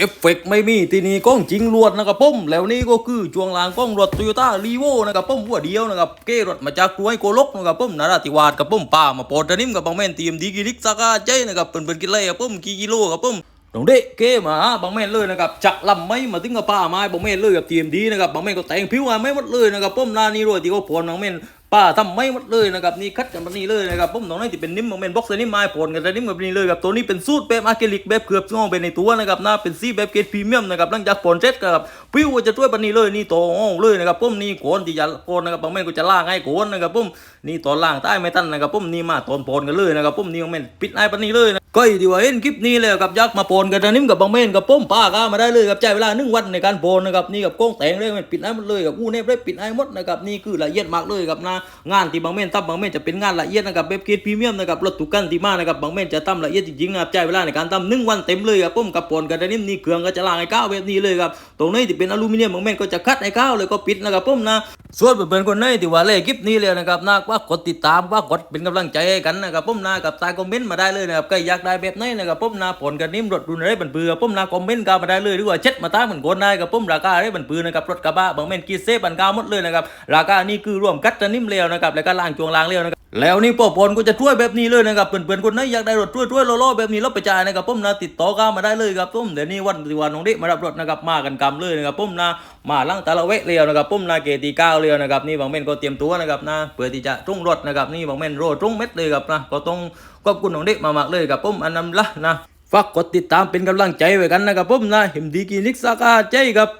เอฟเฟกต์ไม่มีที่นี่กล้องจริงลวดนะครับผมแล้วนี่ก็คือจวงลางกล้องรถโตโยต้ารีโวนะครับผมหัวเดียวนะครับเกรถมาจากกล้วยโกลกนะครับผมนาราธิวาสกับผมป่ามาปรดนิ่มกับบางแม่นทีมดีกิริกซากาใจนะครับเป็นเป็นกินเลยครับผมกี่กิโลครับผมตรงเด็กเกมาบางแม่นเลยนะครับจักลำไม่มาถึงกับป้าไม้บางแม่นเลยกับทีมดีนะครับบางแม่นก็แต่งผิวมาไม่หมดเลยนะครับผมนานี่รวยที่เขาผลบางแม่น ป้าทำไม่หมดเลยนะครับนี่คัดกันแบบนี้เลยนะครับผมตรงนี้ที่เป็นนิ่มมันเป็นบ็อกซ์นิ่มไม้ผลกันแต่นิ่มแบบนี้เลยครับตัวนี้เป็นสูตรแบบอะคริลิกแบบเกือบงอเป็นในตัวนะครับหนะเป็นสีแบบเกรดพรีเมียมนะครับหลังจากผลเสร็จครับพิวจะช่วยแบบนี้เลยนี่ตัวอ่องเลยนะครับผมนี่โกนที่จะโกนนะครับบางแม่นก็จะล่างให้โกนนะครับผมนี่ตอนล่างใต้ไม่ทันนะครับผมนี่มาตอนผลกันเลยนะครับผมนี่บางแม่นปิดไอ้แบบนี้เลยนะ ก็ดีว่าเห็นคลิปนี้เลยครับยักษ์มาโปนกันนิ่มกับบางแม่นกับผมป้าก็มาได้เลยครับใช้เวลาหนึ่งวันในการโปนนะครับนี่กับโก้งแต่งเลยมันปิดไอ้หมดเลยกับอู้เนบได้ปิดไอ้หมดนะครับนี่คือละเอียดมากเลยครับนะงานที่บางแม่นทำบางแม่นจะเป็นงานละเอียดนะครับแบบเกรดพรีเมียมนะครับรถตุกกันที่มานะครับบางแม่นจะทำละเอียดจริงๆนะครับใช้เวลาในการทำหนึ่งวันเต็มเลยครับผมกับโปนกันนิ่มนี่เครื่องก็จะล้างไอ้ก้าวแบบนี้เลยครับตรงนี้ที่เป็นอลูมิเนียมบางแม่นก็จะคัดไอ้ก้าวเลยก็ปิดนะครับผมนะส่วนเพื่อนๆคนไหนที่ว่าเล่คลิปนี้เลยนะครับนะว่ากดติดตามว่ากดเป็นกำลังใจให้กันนะครับผมนะกับใต้คอมเมนต์มาได้เลยนะครับใครอยากได้แบบไหนนะครับผมนะผลกันนิ่มรถรุ่นอะไรบันเปือผมนะคอมเมนต์กันมาได้เลยหรือว่าเช็ดมาตาเหมือนคนได้ครับผมราคาอะไรบันเปือนะครับรถกระบะบางเม่นกีเซ่บันกาหมดเลยนะครับราคานี่คือรวมกัดจะนิ่มเร็วนะครับแล้วก็ล่างจวงล่างเร็วนะครับ แล้วนี่ปอปอนก็จะช่วยแบบนี้เลยนะครับเพื่อนๆคนไหนอยากได้รถช่วยช่วยๆล่อๆแบบนี้เราไปจ่ายนะครับผมนะติดต่อกันมาได้เลยครับผมเดี๋ยวนี้วันที่วันของเด็กมารับรถนะครับมากันกำเลยนะครับผมนะมาลังตะละเวะเร็วนะครับผมนะเกตีเก้าเร็วนะครับนี่บางแม่นก็เตรียมตัวนะครับนะเพื่อที่จะรุ่งรถนะครับนี่บางแม่นโรดรุ่งเม็ดเลยครับนะก็ต้องขอบคุณของเด็กมากๆเลยครับผมอันนั้นละนะฝากกดติดตามเป็นกำลังใจไว้กันนะครับผมนะเห็มดีกีนิกซากาใจครับ